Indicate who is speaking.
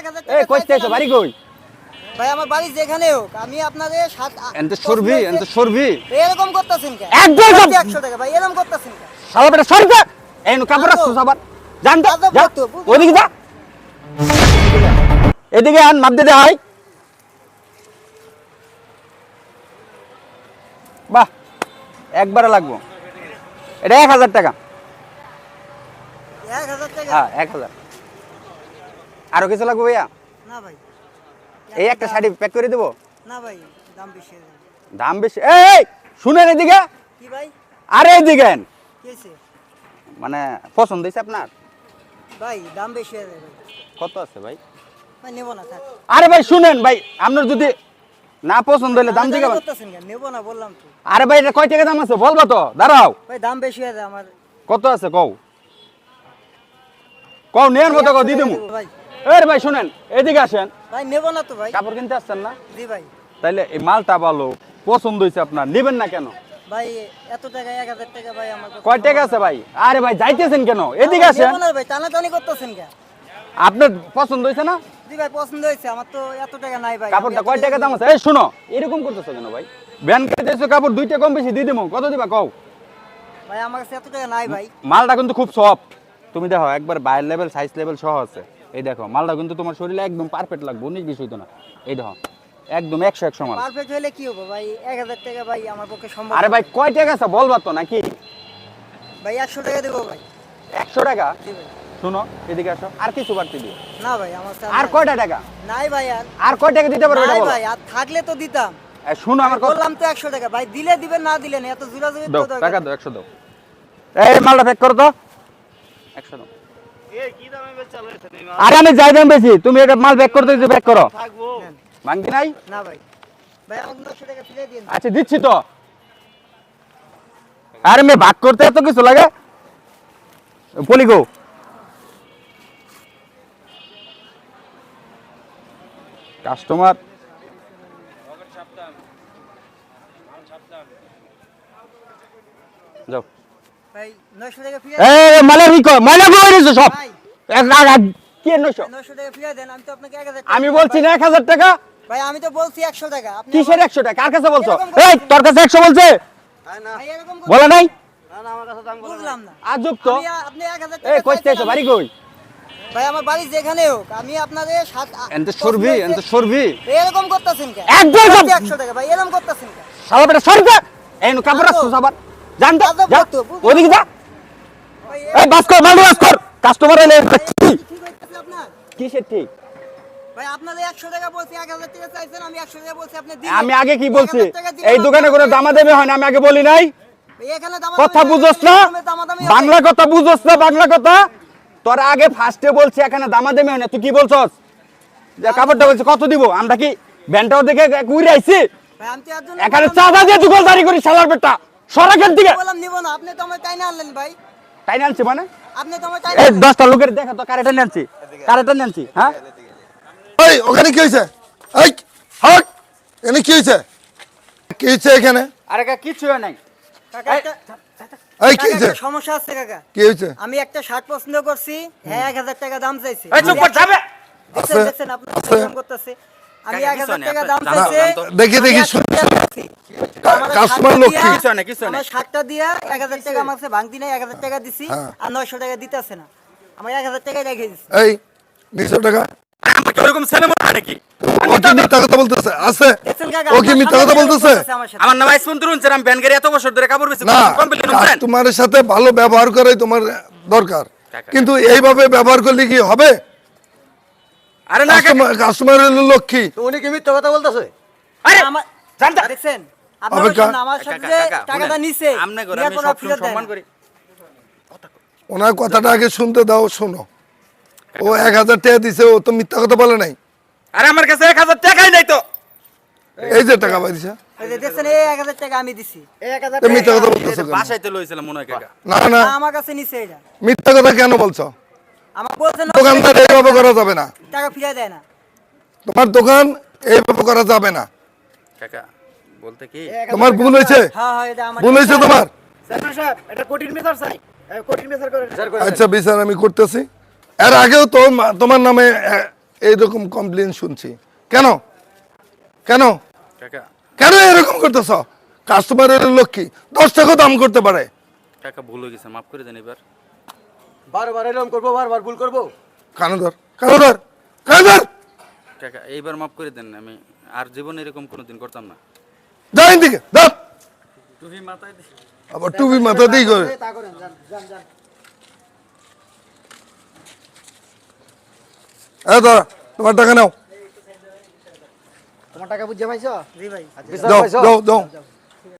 Speaker 1: এক হাজার
Speaker 2: এই কইতে
Speaker 1: চাইছেন,
Speaker 2: বাড়ি কই?
Speaker 1: ভাই আমার বাড়ি যেখানে হোক আমি আপনাদের সাত
Speaker 2: এনতে সরবি এনতে সরবি।
Speaker 1: এরকম করতেছেন কেন?
Speaker 2: একদম সব-
Speaker 1: একশো টাকা ভাই এরকম করতেছেন কেন?
Speaker 2: শালা বেটা সরবে এই নো কাপড় রাখছো আবার। জান তো
Speaker 1: আজব
Speaker 2: যা।
Speaker 1: তো, বুঝলাম।
Speaker 2: ওদিকে যা। এদিকে আন মাপ দে হাই বাহ একবারে লাগবো। এটা এক হাজার টাকা।
Speaker 1: এক হাজার টাকা?
Speaker 2: হ্যাঁ এক হাজার। আরও কিছু লাগবে ভাইয়া?
Speaker 1: না ভাই।
Speaker 2: এই একটা শাড়ি প্যাক করে দেবো?
Speaker 1: না ভাই দাম বেশি
Speaker 2: দাম বেশি? এই শুনেন এদিকে।
Speaker 1: কি ভাই?
Speaker 2: আরে এদিকে। মানে পছন্দ হয়েছে আপনার?
Speaker 1: ভাই দাম বেশি
Speaker 2: কত আছে ভাই?
Speaker 1: ভাই নেব না থাক।
Speaker 2: আরে ভাই শুনেন ভাই আপনার যদি না পছন্দ হলে দাম
Speaker 1: টানাটানি করতেছেন কেন? নেব না বললাম তো।
Speaker 2: আরে ভাই এটা কয় টাকা দাম আছে? বলব তো দাঁড়াও।
Speaker 1: ভাই দাম বেশি যায় আমার।
Speaker 2: কত আছে কও? কও নেন মতো কও দিয়ে দেবো।
Speaker 1: ভাই
Speaker 2: এর ভাই শুনেন এদিকে আসেন।
Speaker 1: ভাই নেব না তো ভাই।
Speaker 2: কাপড় কিনতে আসছেন না?
Speaker 1: জি ভাই।
Speaker 2: তাইলে এই মালটা ভালো পছন্দ হয়েছে আপনার নেবেন না কেন?
Speaker 1: ভাই এত টাকা এক হাজার টাকা ভাই আমার
Speaker 2: কয় টাকা আছে ভাই? আরে ভাই যাইতেছেন কেন? এদিকে আসেন।
Speaker 1: না ভাই টানাটানি করতেছেন কেন?
Speaker 2: আপনার পছন্দ হয়েছে না?
Speaker 1: জি ভাই পছন্দ হয়েছে আমার তো এত টাকা নাই ভাই
Speaker 2: কাপড়টা কয় টাকা দাম আছে? এই শুনো এরকম করতেছো কেন ভাই? ব্যান কেটেছো কাপড় দুইটা কম বেশি দিয়ে দেবো কত দিবা কও?
Speaker 1: ভাই আমার কাছে এত টাকা নাই ভাই।
Speaker 2: মালটা কিন্তু খুব সফট। তুমি দেখো একবার বাইর লেভেল সাইজ লেভেল সহ আছে। এই দেখো মালটা কিন্তু তোমার শরীরে একদম পারফেক্ট লাগবে উনিশ বিশ হইতো না। এই দেখো একদম একশো একশো মাল।
Speaker 1: পারফেক্ট হলে কি হবে ভাই? এক হাজার টাকা ভাই আমার পক্ষে সম্ভব
Speaker 2: আরে ভাই কয় টাকা আছে বলবা তো নাকি?
Speaker 1: ভাই একশো টাকা দেবো ভাই।
Speaker 2: একশো টাকা? শুনো এদিকে আসো আর কিছু বাড়তি দিও।
Speaker 1: না ভাই আমার
Speaker 2: আর কয়টা টাকা?
Speaker 1: নাই ভাই আর
Speaker 2: আর কয় টাকা দিতে পারবে এটা
Speaker 1: ভাই আর থাকলে তো দিতাম।
Speaker 2: শুনো আমার
Speaker 1: বললাম তো একশো টাকা। ভাই দিলে দিবেন না দিলেন এত জোরাজুরি তো
Speaker 2: টাকা দাও একশো দাও। এই মালটা প্যাক করো তো। একশো দাও। আরে আমি যাই দাম বেশি তুমি এটা মাল প্যাক করতে প্যাক করো। নাই?
Speaker 1: না ভাই।
Speaker 2: আচ্ছা দিচ্ছি তো। আরে মেয়ে ভাগ করতে এত কিছু লাগে? পলিগো কাস্টমার। যাও।
Speaker 1: আমি তো আপনাকে এক হাজার
Speaker 2: আমি বলছি না এক হাজার টাকা?
Speaker 1: ভাই আমি তো বলছি একশো টাকা। আপনি
Speaker 2: কিসের
Speaker 1: আমার-
Speaker 2: একশো টাকা? কার কাছে বলছো? এই তোর কাছে একশো বলছে?
Speaker 1: ভাই এরকম করছেন।
Speaker 2: বলে নাই?
Speaker 1: বুঝলাম না।
Speaker 2: আজব তো
Speaker 1: আপনি এক হাজার
Speaker 2: এই কইতে
Speaker 1: চাইছেন,
Speaker 2: বাড়ি কই?
Speaker 1: ভাই আমার বাড়ি যেখানে হোক আমি আপনাদের সাত
Speaker 2: এনতে সরবি এনতে সরবি।
Speaker 1: এরকম করতেছেন কেন?
Speaker 2: একদম সব-
Speaker 1: একশো টাকা ভাই এরকম করতেছেন কেন?
Speaker 2: শালা বেটা সরবে এই নো কাপড় রাখছো আবার। জান তো যা ওদিকে যা। এই বাস কর মাল বাস কর কাস্টমার এলে কিসের ঠিক?
Speaker 1: আমি
Speaker 2: আগে কি বলছি?
Speaker 1: 1000 টাকা দিলাম,
Speaker 2: এই দোকানে কোনো দামা দেবে হয় না আমি আগে বলি নাই। কথা বুঝোস না। বাংলা কথা বুঝোস না বাংলা কথা? তোর আগে ফার্স্টে বলছি এখানে দামা দেবে হয় না তুই কি বলছস? যে কাপড়টা বলছি কত দিব? আমরা কি ব্যান্ডটাও দেখে উড়ে আইছি? এখানে চাঁদা দিয়ে দোকানদারি করি সালার বেটা সরাকের দিকে
Speaker 1: বললাম নিব না আপনি তো আমার টাইনা আনলেন ভাই।
Speaker 2: তাই আনছি মানে?
Speaker 1: আপনি তো আমার
Speaker 2: এই
Speaker 1: টাইনা
Speaker 2: দশটা লোকের দেখা তো কারেটা নিয়ে কারেটা নিয়ে হ্যাঁ?
Speaker 3: এই ওখানে কি হয়েছে? এই হট এখানে কি হয়েছে? কি হয়েছে এখানে?
Speaker 2: আরে কা কিছু নাই।
Speaker 1: কাকা
Speaker 3: এই কি
Speaker 1: একটা সমস্যা আছে কাকা।
Speaker 3: কি হয়েছে?
Speaker 1: আমি একটা শার্ট পছন্দ করছি হ্যাঁ এক হাজার টাকা দাম চাইছি।
Speaker 2: এই চুপ কর যাবে।
Speaker 1: দেখছেন দেখছেন। দাম করতেছে। আমি
Speaker 2: কাকা,
Speaker 1: এক
Speaker 2: কিছু
Speaker 1: হাজার
Speaker 2: নেই,
Speaker 1: টাকা দাম চাইছে
Speaker 3: দেখি দেখি
Speaker 1: 1000 টাকা
Speaker 3: কাস্টমার লক্ষ্মী।
Speaker 1: দিয়া-
Speaker 2: কিছু নেই, কিছু নেই।
Speaker 1: আমার দিয়া টাকা আমাকে ভাঙতি নাই এক হাজার টাকা দিছি
Speaker 3: হ্যাঁ।
Speaker 1: আর নয়শো টাকা দিতেছে না। আমার এক হাজার টাকাই রেখে দিছি।
Speaker 3: এই টাকা?
Speaker 2: আমাকে ছেলে মনে নাকি?
Speaker 3: তোমার সাথে। ভালো ব্যবহার করে তোমার দরকার। কিন্তু এইভাবে ব্যবহার করলে কি হবে?
Speaker 2: আরে না
Speaker 3: কাস্টমার লক্ষ্মী।
Speaker 4: উনি কি মিথ্যা কথা বলতেছে?
Speaker 2: আরে
Speaker 1: আমার-
Speaker 2: জানতা
Speaker 1: দেখছেন আপনার
Speaker 3: অপেক্ষা।
Speaker 1: আমার সাথে টাকাটা নিছে
Speaker 2: আমনে করে আমি
Speaker 1: দেয়
Speaker 2: সম্মান করি।
Speaker 3: ওনার কথাটা আগে শুনতে দাও শোনো। ও এক হাজার টাকা দিছে ও তো মিথ্যা কথা বলে নাই।
Speaker 2: আরে আমার কাছে এক হাজার টাকাই নাই তো।
Speaker 3: এই যে টাকা পাইছে। মিথ্যা কথা বলতেছো কেন?
Speaker 2: বাসাইতে লইছিলাম কাকা।
Speaker 3: না না।
Speaker 1: না, আমার কাছে নিছে এটা।
Speaker 3: মিথ্যা কথা কেন বলছো?
Speaker 1: আমার বলছেন
Speaker 3: দোকানদার এইভাবে করা যাবে না।
Speaker 1: টাকা ফিরে দেয় না।
Speaker 3: তোমার দোকান এইভাবে করা যাবে না।
Speaker 2: কাকা বলতে কি?
Speaker 3: তোমার ভুল হয়েছে।
Speaker 1: হ্যাঁ হ্যাঁ এটা আমার
Speaker 3: ভুল হয়েছে তোমার। আচ্ছা বিচার আমি করতেছি। এর আগেও তো তোমার নামে এইরকম কমপ্লেন শুনছি। কেন? কেন? কেন এরকম করতেছ? কাস্টমারের লক্ষ্মী দশ টাকা দাম করতে পারে।
Speaker 2: কাকা ভুল হয়ে গেছে মাফ করে দেন এবার।
Speaker 4: বারবার এরকম করব বারবার ভুল করব?
Speaker 3: কানো ধর কানো ধর কানো ধর
Speaker 2: কাকা এইবার মাফ করে দেন আমি আর জীবনে এরকম কোনোদিন করতাম না।
Speaker 3: যাই দিকে ধর
Speaker 2: তুমি মাথায় দি-
Speaker 3: আবার টুপি মাথা দিয়ে করে।
Speaker 4: তা করেন যান যান যান।
Speaker 3: এ ধর তোমার টাকা নাও।
Speaker 4: তোমার টাকা বুঝে পাইছো? জি ভাই।
Speaker 3: দাও দাও দাও।